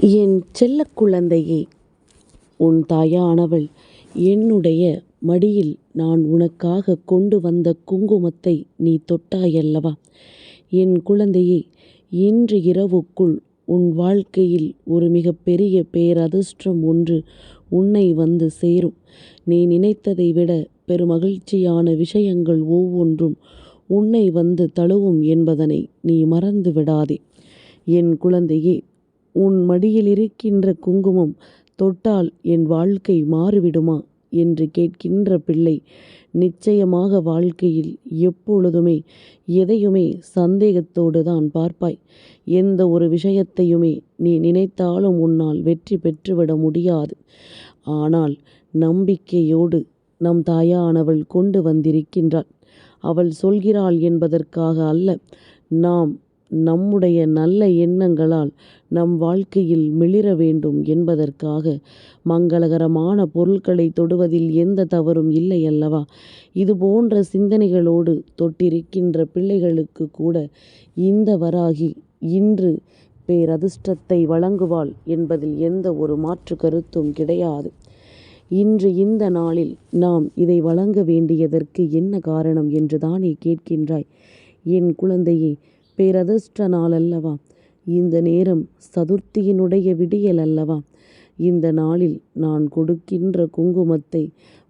என் செல்ல குழந்தையே உன் தாயானவள் என்னுடைய மடியில் நான் உனக்காக கொண்டு வந்த குங்குமத்தை நீ தொட்டாயல்லவா? என் குழந்தையே இன்று இரவுக்குள் உன் வாழ்க்கையில் ஒரு மிகப்பெரிய பேரதிர்ஷ்டம் ஒன்று உன்னை வந்து சேரும். நீ நினைத்ததை விட பெருமகிழ்ச்சியான விஷயங்கள் ஒவ்வொன்றும் உன்னை வந்து தழுவும் என்பதனை நீ மறந்து விடாதே என் குழந்தையே உன் மடியில் இருக்கின்ற குங்குமம் தொட்டால் என் வாழ்க்கை மாறிவிடுமா? என்று கேட்கின்ற பிள்ளை நிச்சயமாக வாழ்க்கையில் எப்பொழுதுமே எதையுமே சந்தேகத்தோடு தான் பார்ப்பாய். எந்த ஒரு விஷயத்தையுமே நீ நினைத்தாலும் உன்னால் வெற்றி பெற்றுவிட முடியாது. ஆனால் நம்பிக்கையோடு நம் தாயானவள் கொண்டு வந்திருக்கின்றாள். அவள் சொல்கிறாள் என்பதற்காக அல்ல நாம் நம்முடைய நல்ல எண்ணங்களால் நம் வாழ்க்கையில் மிளிர வேண்டும் என்பதற்காக மங்களகரமான பொருட்களை தொடுவதில் எந்த தவறும் இல்லை அல்லவா? இது போன்ற சிந்தனைகளோடு தொட்டிருக்கின்ற பிள்ளைகளுக்கு கூட இந்த வராகி இன்று பேரதிர்ஷ்டத்தை வழங்குவாள் என்பதில் எந்த ஒரு மாற்று கருத்தும் கிடையாது. இன்று இந்த நாளில் நாம் இதை வழங்க வேண்டியதற்கு என்ன காரணம் என்று தானே கேட்கின்றாய்? என் குழந்தையே பேரதிர்ஷ்ட நாள் அல்லவா இந்த நேரம் சதுர்த்தியினுடைய விடியல் அல்லவா இந்த நாளில் நான் கொடுக்கின்ற குங்குமத்தை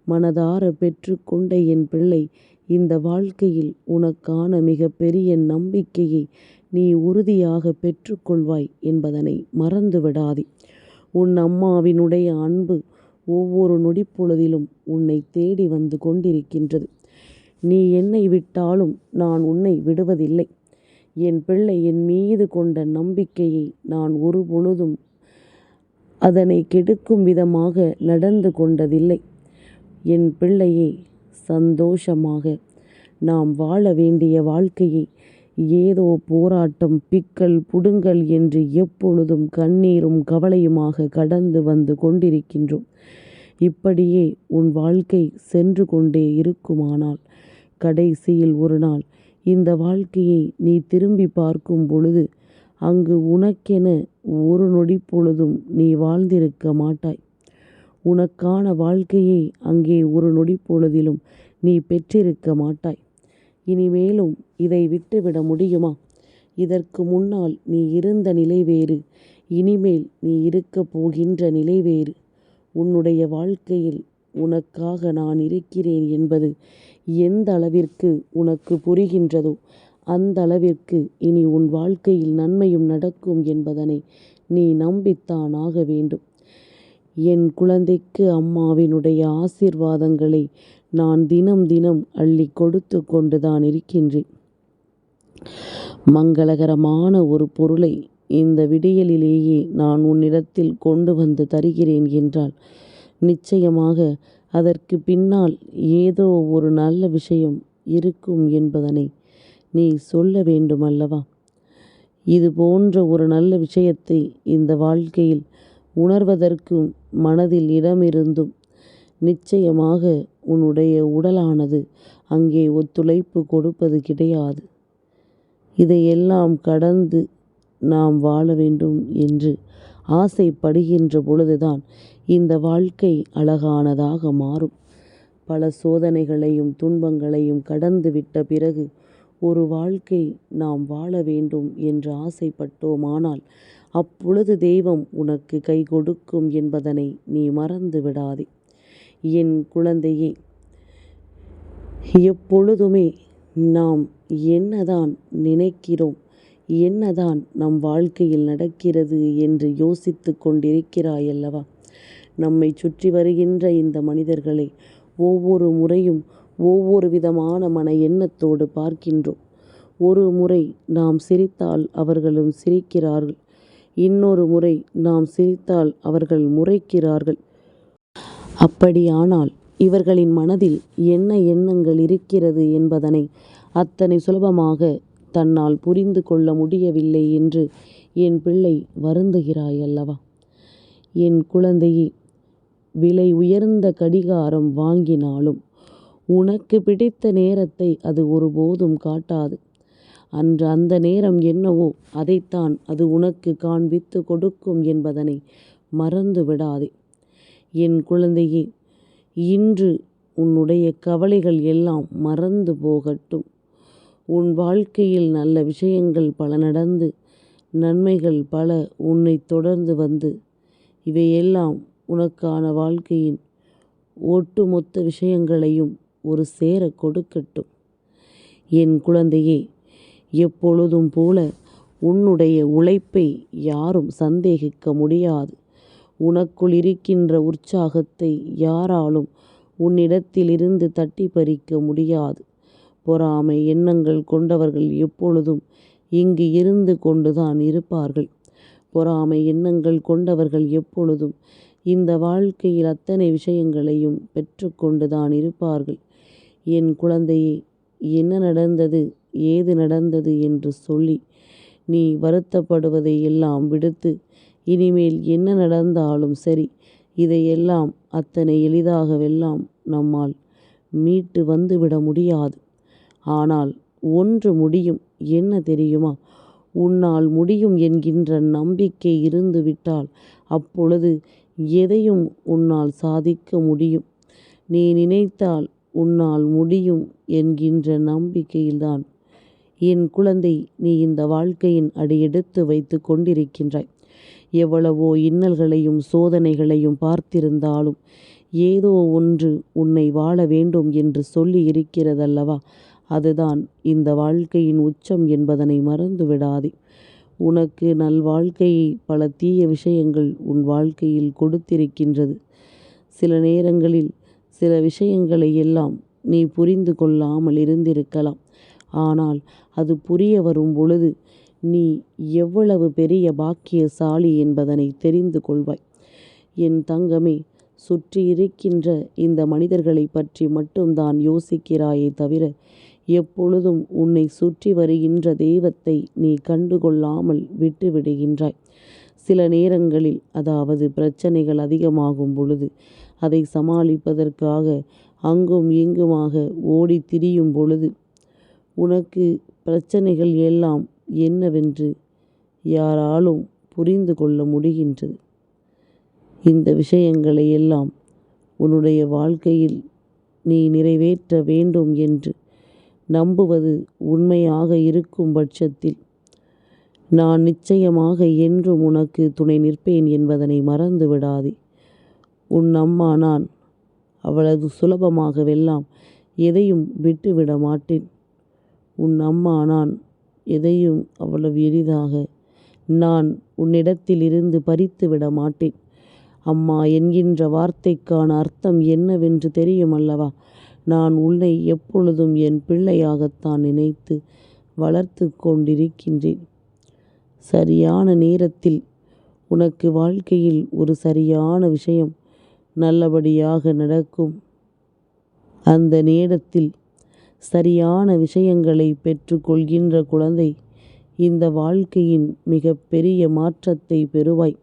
மனதார பெற்றுக்கொண்ட என் பிள்ளை இந்த வாழ்க்கையில் உனக்கான மிக பெரிய நம்பிக்கையை நீ உறுதியாக பெற்றுக்கொள்வாய் என்பதனை மறந்து விடாதே உன் அம்மாவினுடைய அன்பு ஒவ்வொரு நொடிப்பொழுதிலும் உன்னை தேடி வந்து கொண்டிருக்கின்றது. நீ என்னை விட்டாலும் நான் உன்னை விடுவதில்லை. என் பிள்ளை என் மீது கொண்ட நம்பிக்கையை நான் ஒரு பொழுதும் அதனை கெடுக்கும் விதமாக நடந்து கொண்டதில்லை. என் பிள்ளையை சந்தோஷமாக நாம் வாழ வேண்டிய வாழ்க்கையை ஏதோ போராட்டம் பிக்கல் புடுங்கல் என்று எப்பொழுதும் கண்ணீரும் கவலையுமாக கடந்து வந்து கொண்டிருக்கின்றோம். இப்படியே உன் வாழ்க்கை சென்று கொண்டே இருக்குமானால் கடைசியில் ஒரு நாள் இந்த வாழ்க்கையை நீ திரும்பி பார்க்கும் பொழுது அங்கு உனக்கென ஒரு நொடி பொழுதும் நீ வாழ்ந்திருக்க மாட்டாய். உனக்கான வாழ்க்கையை அங்கே ஒரு நொடி பொழுதிலும் நீ பெற்றிருக்க மாட்டாய். இனிமேலும் இதை விட்டுவிட முடியுமா? இதற்கு முன்னால் நீ இருந்த நிலை வேறு இனிமேல் நீ இருக்கப் போகின்ற நிலை வேறு. உன்னுடைய வாழ்க்கையில் உனக்காக நான் இருக்கிறேன் என்பது எந்த அளவிற்கு உனக்கு புரிகின்றதோ அந்த அளவிற்கு இனி உன் வாழ்க்கையில் நன்மையும் நடக்கும் என்பதனை நீ நம்பித்தான் ஆக வேண்டும். என் குழந்தைக்கு அம்மாவினுடைய ஆசீர்வாதங்களை நான் தினம் தினம் அள்ளி கொடுத்து கொண்டுதான் இருக்கின்றேன். மங்களகரமான ஒரு பொருளை இந்த விடியலிலேயே நான் உன்னிடத்தில் கொண்டு வந்து தருகிறேன் என்றால் நிச்சயமாக அதற்கு பின்னால் ஏதோ ஒரு நல்ல விஷயம் இருக்கும் என்பதனை நீ சொல்ல வேண்டுமல்லவா? இது போன்ற ஒரு நல்ல விஷயத்தை இந்த வாழ்க்கையில் உணர்வதற்கும் மனதில் இடமிருந்தும் நிச்சயமாக உன்னுடைய உடலானது அங்கே ஒத்துழைப்பு கொடுப்பது கிடையாது. இதையெல்லாம் கடந்து நாம் வாழ வேண்டும் என்று ஆசைப்படுகின்ற பொழுதுதான் இந்த வாழ்க்கை அழகானதாக மாறும். பல சோதனைகளையும் துன்பங்களையும் கடந்து விட்ட பிறகு ஒரு வாழ்க்கை நாம் வாழ வேண்டும் என்று ஆசைப்பட்டோமானால் அப்பொழுது தெய்வம் உனக்கு கை கொடுக்கும் என்பதனை நீ மறந்து விடாதே. என் குழந்தையே எப்பொழுதுமே நாம் என்னதான் நினைக்கிறோம் என்னதான் நம் வாழ்க்கையில் நடக்கிறது என்று யோசித்து கொண்டிருக்கிறாயல்லவா? நம்மை சுற்றி வருகின்ற இந்த மனிதர்களை ஒவ்வொரு முறையும் ஒவ்வொரு விதமான மன எண்ணத்தோடு பார்க்கின்றோம். ஒரு முறை நாம் சிரித்தால் அவர்களும் சிரிக்கிறார்கள். இன்னொரு முறை நாம் சிரித்தால் அவர்கள் முறைக்கிறார்கள். அப்படியானால் இவர்களின் மனதில் என்ன எண்ணங்கள் இருக்கிறது என்பதனை அத்தனை சுலபமாக தன்னால் புரிந்து கொள்ள முடியவில்லை என்று என் பிள்ளை வருந்துகிறாய் அல்லவா? என் குழந்தையே விலை உயர்ந்த கடிகாரம் வாங்கினாலும் உனக்கு பிடித்த நேரத்தை அது ஒருபோதும் காட்டாது. அன்று அந்த நேரம் என்னவோ அதைத்தான் அது உனக்கு காண்பித்து கொடுக்கும் என்பதனை மறந்து விடாதே. என் குழந்தையே இன்று உன்னுடைய கவலைகள் எல்லாம் மறந்து போகட்டும். உன் வாழ்க்கையில் நல்ல விஷயங்கள் பல நடந்து நன்மைகள் பல உன்னை தொடர்ந்து வந்து இவையெல்லாம் உனக்கான வாழ்க்கையின் ஒட்டுமொத்த விஷயங்களையும் ஒரு சேர கொடுக்கட்டும். என் குழந்தையே எப்பொழுதும் போல உன்னுடைய உழைப்பை யாரும் சந்தேகிக்க முடியாது. உனக்குள் இருக்கின்ற உற்சாகத்தை யாராலும் உன்னிடத்திலிருந்து தட்டி பறிக்க முடியாது. பொறாமை எண்ணங்கள் கொண்டவர்கள் எப்பொழுதும் இங்கு இருந்து கொண்டுதான் இருப்பார்கள். பொறாமை எண்ணங்கள் கொண்டவர்கள் எப்பொழுதும் இந்த வாழ்க்கையில் அத்தனை விஷயங்களையும் பெற்றுக்கொண்டுதான் இருப்பார்கள். என் குழந்தையே என்ன நடந்தது ஏது நடந்தது என்று சொல்லி நீ வருத்தப்படுவதை எல்லாம் விடுத்து இனிமேல் என்ன நடந்தாலும் சரி இதையெல்லாம் அத்தனை எளிதாகவெல்லாம் நம்மால் மீட்டு வந்துவிட முடியாது. ஆனால் ஒன்று முடியும் என்ன தெரியுமா? உன்னால் முடியும் என்கின்ற நம்பிக்கை இருந்துவிட்டால் அப்பொழுது எதையும் உன்னால் சாதிக்க முடியும். நீ நினைத்தால் உன்னால் முடியும் என்கின்ற நம்பிக்கையில்தான். என் குழந்தை நீ இந்த வாழ்க்கையின் அடியெடுத்து வைத்து கொண்டிருக்கின்றாய். எவ்வளவோ இன்னல்களையும் சோதனைகளையும் பார்த்திருந்தாலும் ஏதோ ஒன்று உன்னை வாழ வேண்டும் என்று சொல்லி இருக்கிறதல்லவா? அதுதான் இந்த வாழ்க்கையின் உச்சம் என்பதனை மறந்து விடாதே உனக்கு நல்வாழ்க்கையை பல தீய விஷயங்கள் உன் வாழ்க்கையில் கொடுத்திருக்கின்றது. சில நேரங்களில் சில விஷயங்களை எல்லாம் நீ புரிந்து கொள்ளாமல் இருந்திருக்கலாம். ஆனால் அது புரிய வரும் பொழுது நீ எவ்வளவு பெரிய பாக்கியசாலி என்பதனை தெரிந்து கொள்வாய். என் தங்கமே சுற்றி இருக்கின்ற இந்த மனிதர்களை பற்றி மட்டும்தான் யோசிக்கிறாயே தவிர எப்பொழுதும் உன்னை சுற்றி வருகின்ற தெய்வத்தை நீ கண்டுகொள்ளாமல் விட்டுவிடுகின்றாய். சில நேரங்களில் அதாவது பிரச்சனைகள் அதிகமாகும் பொழுது அதை சமாளிப்பதற்காக அங்கும் இங்குமாக ஓடி திரியும் பொழுது உனக்கு பிரச்சனைகள் எல்லாம் என்னவென்று யாராலும் புரிந்து கொள்ள முடிகின்றது. இந்த விஷயங்களை எல்லாம் உன்னுடைய வாழ்க்கையில் நீ நிறைவேற்ற வேண்டும் என்று நம்புவது உண்மையாக இருக்கும் பட்சத்தில். நான் நிச்சயமாக என்றும் உனக்கு துணை நிற்பேன் என்பதனை மறந்து விடாதே உன் அம்மா நான். அவ்வளவு சுலபமாகவெல்லாம் எதையும் விட்டுவிட மாட்டேன். உன் அம்மா நான். எதையும் அவ்வளவு எளிதாக நான் உன்னிடத்திலிருந்து பறித்து விட மாட்டேன். அம்மா என்கின்ற வார்த்தைக்கான அர்த்தம் என்னவென்று தெரியும் அல்லவா நான் உன்னை எப்பொழுதும் என் பிள்ளையாகத்தான் நினைத்து வளர்த்து கொண்டிருக்கின்றேன். சரியான நேரத்தில் உனக்கு வாழ்க்கையில் ஒரு சரியான விஷயம் நல்லபடியாக நடக்கும். அந்த நேரத்தில் சரியான விஷயங்களை பெற்றுக்கொள்கின்ற குழந்தை இந்த வாழ்க்கையின் மிகப்பெரிய மாற்றத்தை பெறுவாய்.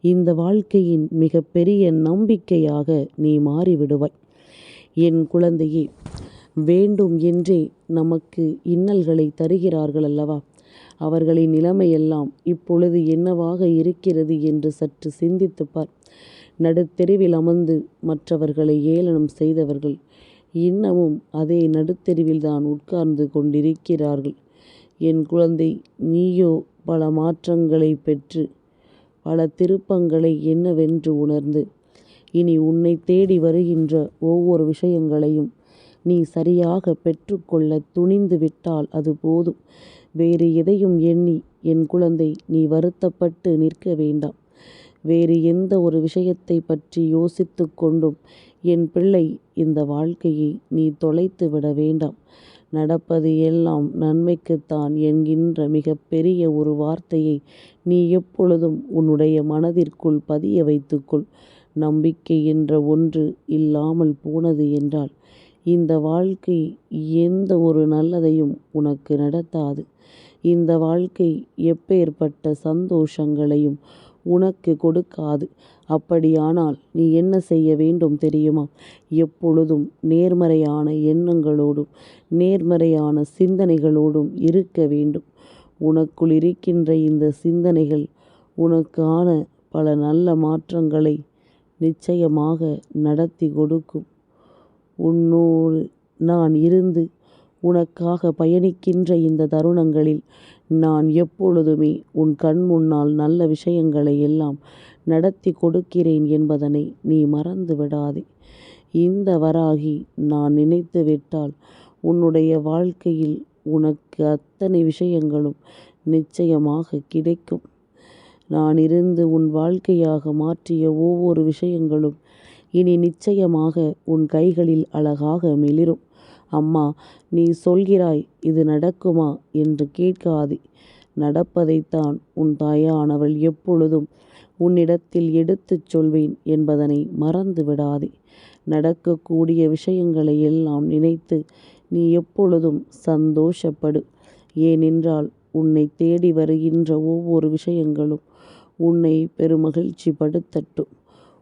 இந்த வாழ்க்கையின் மிகப்பெரிய நம்பிக்கையாக நீ மாறிவிடுவாய். என் குழந்தையே வேண்டும் என்றே நமக்கு இன்னல்களை தருகிறார்கள் அல்லவா அவர்களின் நிலைமையெல்லாம் இப்பொழுது என்னவாக இருக்கிறது என்று சற்று சிந்தித்துப்பார் நடுத்தெருவில் அமர்ந்து மற்றவர்களை ஏளனம் செய்தவர்கள் இன்னமும் அதே நடுத்தெருவில் தான் உட்கார்ந்து கொண்டிருக்கிறார்கள். என் குழந்தை நீயோ பல மாற்றங்களை பெற்று பல திருப்பங்களை என்னவென்று உணர்ந்து இனி உன்னை தேடி வருகின்ற ஒவ்வொரு விஷயங்களையும் நீ சரியாக பெற்றுக்கொள்ள துணிந்து விட்டால் அது போதும். வேறு எதையும் எண்ணி என் குழந்தை நீ வருத்தப்பட்டு நிற்க வேண்டாம். வேறு எந்த ஒரு விஷயத்தை பற்றி யோசித்து கொண்டும் என் பிள்ளை இந்த வாழ்க்கையை நீ தொலைத்து விட வேண்டாம். நடப்பது எல்லாம் நன்மைக்குத்தான் என்கின்ற மிக பெரிய ஒரு வார்த்தையை நீ எப்பொழுதும் உன்னுடைய மனதிற்குள் பதிய வைத்துக்கொள். நம்பிக்கை என்ற ஒன்று இல்லாமல் போனது என்றால் இந்த வாழ்க்கை எந்த ஒரு நல்லதையும் உனக்கு நடத்தாது. இந்த வாழ்க்கை எப்பேற்பட்ட சந்தோஷங்களையும் உனக்கு கொடுக்காது. அப்படியானால் நீ என்ன செய்ய வேண்டும் தெரியுமா? எப்பொழுதும் நேர்மறையான எண்ணங்களோடும் நேர்மறையான சிந்தனைகளோடும் இருக்க வேண்டும். உனக்குள் இருக்கின்ற இந்த சிந்தனைகள் உனக்கான பல நல்ல மாற்றங்களை நிச்சயமாக நடத்தி கொடுக்கும். உன்னோடு நான் இருந்து உனக்காக பயணிக்கின்ற இந்த தருணங்களில் நான் எப்பொழுதுமே உன் கண் முன்னால் நல்ல விஷயங்களை எல்லாம் நடத்தி கொடுக்கிறேன் என்பதனை நீ மறந்து விடாதே. இந்த வராகி நான் நினைத்து விட்டால் உன்னுடைய வாழ்க்கையில் உனக்கு அத்தனை விஷயங்களும் நிச்சயமாக கிடைக்கும். நான் இருந்து உன் வாழ்க்கையாக மாற்றிய ஒவ்வொரு விஷயங்களும் இனி நிச்சயமாக உன் கைகளில் அழகாக மிளிரும். அம்மா நீ சொல்கிறாய் இது நடக்குமா என்று கேட்காதே. நடப்பதைத்தான் உன் தாயானவள் எப்பொழுதும் உன்னிடத்தில் எடுத்துச் சொல்வேன் என்பதனை மறந்து விடாதே. நடக்கக்கூடிய விஷயங்களை எல்லாம் நினைத்து நீ எப்பொழுதும் சந்தோஷப்படு. ஏனென்றால் உன்னை தேடி வருகின்ற ஒவ்வொரு விஷயங்களும் உன்னை பெருமகிழ்ச்சி படுத்தட்டும்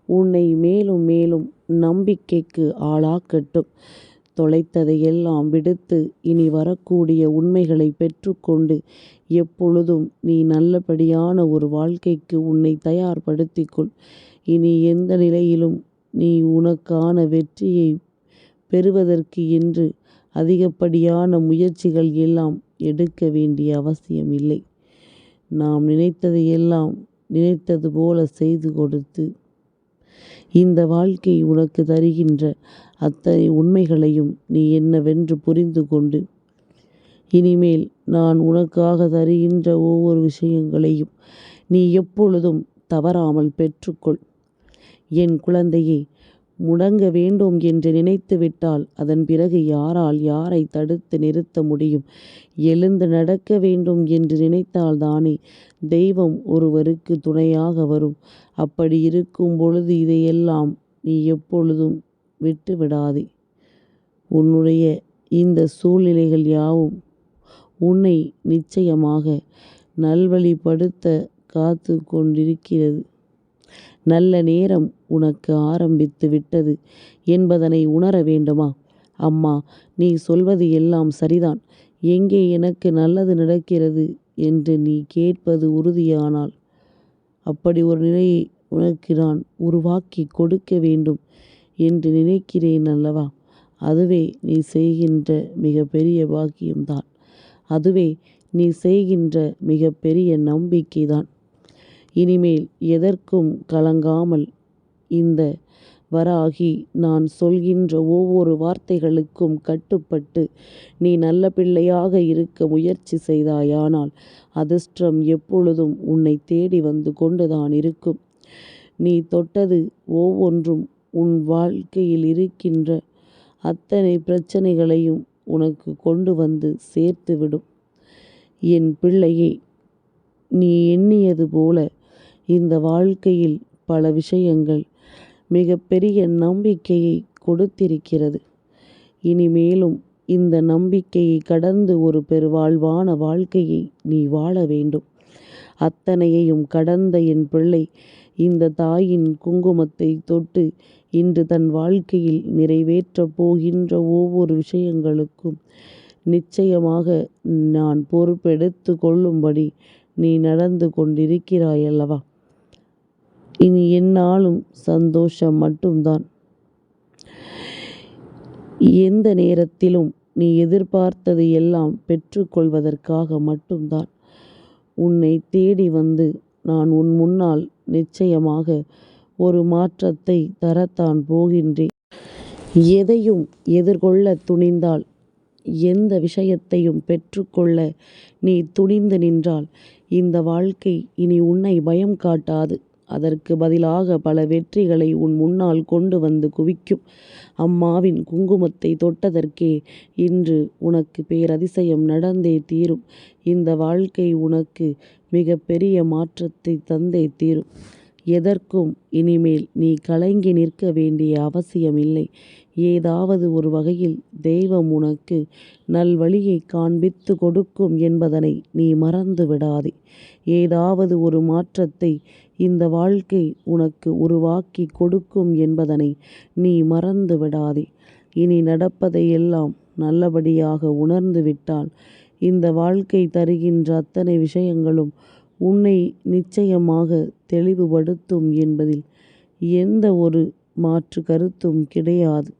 உன்னை மேலும் மேலும் நம்பிக்கைக்கு ஆளாக்கட்டும். தொலைத்ததையெல்லாம் விடுத்து இனி வரக்கூடிய உண்மைகளை பெற்றுக்கொண்டு எப்பொழுதும் நீ நல்லபடியான ஒரு வாழ்க்கைக்கு உன்னை தயார்படுத்திக்கொள். இனி எந்த நிலையிலும் நீ உனக்கான வெற்றியை பெறுவதற்கு என்று அதிகப்படியான முயற்சிகள் எல்லாம் எடுக்க வேண்டிய அவசியம் இல்லை நாம் நினைத்ததையெல்லாம் நினைத்தது போல செய்து கொடுத்து இந்த வாழ்க்கை உனக்கு தருகின்ற அத்தனை உண்மைகளையும் நீ என்னவென்று புரிந்து கொண்டு இனிமேல் நான் உனக்காக தருகின்ற ஒவ்வொரு விஷயங்களையும் நீ எப்பொழுதும் தவறாமல் பெற்றுக்கொள். என் குழந்தையே முடங்க வேண்டும் என்று நினைத்துவிட்டால் அதன் பிறகு யாரால் யாரை தடுத்து நிறுத்த முடியும்? எழுந்து நடக்க வேண்டும் என்று நினைத்தால் தானே தெய்வம் ஒருவருக்கு துணையாக வரும். அப்படி இருக்கும் பொழுது இதையெல்லாம் நீ எப்பொழுதும் விட்டு விடாதே உன்னுடைய இந்த சூழ்நிலைகள் யாவும் உன்னை நிச்சயமாக நல்வழிப்படுத்த காத்து கொண்டிருக்கிறது நல்ல நேரம் உனக்கு ஆரம்பித்து விட்டது என்பதனை உணர வேண்டுமா? அம்மா நீ சொல்வது எல்லாம் சரிதான். எங்கே எனக்கு நல்லது நடக்கிறது என்று நீ கேட்பது உறுதியானால் அப்படி ஒரு நிலையை உனக்கு நான் உருவாக்கி கொடுக்க வேண்டும் என்று நினைக்கிறேன் அல்லவா? அதுவே நீ செய்கின்ற மிக பெரிய பாக்கியம்தான். அதுவே நீ செய்கின்ற மிக பெரிய நம்பிக்கைதான். இனிமேல் எதற்கும் கலங்காமல் இந்த வராகி நான் சொல்கின்ற ஒவ்வொரு வார்த்தைகளுக்கும் கட்டுப்பட்டு நீ நல்ல பிள்ளையாக இருக்க முயற்சி செய்தாயானால் அதிர்ஷ்டம் எப்பொழுதும் உன்னை தேடி வந்து கொண்டுதான் இருக்கும். நீ தொட்டது ஒவ்வொன்றும் உன் வாழ்க்கையில் இருக்கின்ற அத்தனை பிரச்சனைகளையும் உனக்கு கொண்டு வந்து சேர்த்துவிடும். என் பிள்ளையே நீ எண்ணியது போல இந்த வாழ்க்கையில் பல விஷயங்கள் மிகப்பெரிய நம்பிக்கையை கொடுத்திருக்கிறது. இனிமேலும் இந்த நம்பிக்கையை கடந்து ஒரு பெருவாழ்வான வாழ்க்கையை நீ வாழ வேண்டும். அத்தனையையும் கடந்த என் பிள்ளை இந்த தாயின் குங்குமத்தை தொட்டு இன்று தன் வாழ்க்கையில் நிறைவேற்றப் போகின்ற ஒவ்வொரு விஷயங்களுக்கும் நிச்சயமாக நான் பொறுப்பெடுத்து கொள்ளும்படி நீ நடந்து கொண்டிருக்கிறாய் அல்லவா இனி என்னாலும் சந்தோஷம் மட்டும்தான். எந்த நேரத்திலும் நீ எதிர்பார்த்தது எல்லாம் பெற்றுக்கொள்வதற்காக மட்டும்தான். உன்னை தேடி வந்து நான் உன் முன்னால் நிச்சயமாக ஒரு மாற்றத்தை தரத்தான் போகின்றேன். எதையும் எதிர்கொள்ள துணிந்தால் எந்த விஷயத்தையும் பெற்றுக்கொள்ள நீ துணிந்து நின்றால் இந்த வாழ்க்கை இனி உன்னை பயம் காட்டாது. அதற்கு பதிலாக பல வெற்றிகளை உன் முன்னால் கொண்டு வந்து குவிக்கும். அம்மாவின் குங்குமத்தை தொட்டதற்கே இன்று உனக்கு பேரதிசயம் நடந்தே தீரும். இந்த வாழ்க்கை உனக்கு மிக பெரிய மாற்றத்தை தந்தே தீரும். எதற்கும் இனிமேல் நீ கலங்கி நிற்க வேண்டிய அவசியமில்லை. ஏதாவது ஒரு வகையில் தெய்வம் உனக்கு நல்வழியை காண்பித்து கொடுக்கும் என்பதனை நீ மறந்து விடாதே ஏதாவது ஒரு மாற்றத்தை இந்த வாழ்க்கை உனக்கு உருவாக்கி கொடுக்கும் என்பதனை நீ மறந்து விடாதே இனி நடப்பதையெல்லாம் நல்லபடியாக உணர்ந்து விட்டால் இந்த வாழ்க்கை தருகின்ற அத்தனை விஷயங்களும் உன்னை நிச்சயமாக தெளிவுபடுத்தும் என்பதில் எந்த ஒரு மாற்று கருத்தும் கிடையாது.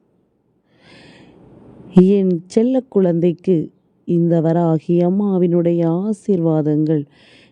என் செல்ல குழந்தைக்கு இந்த வராகி அம்மாவினுடைய ஆசீர்வாதங்கள்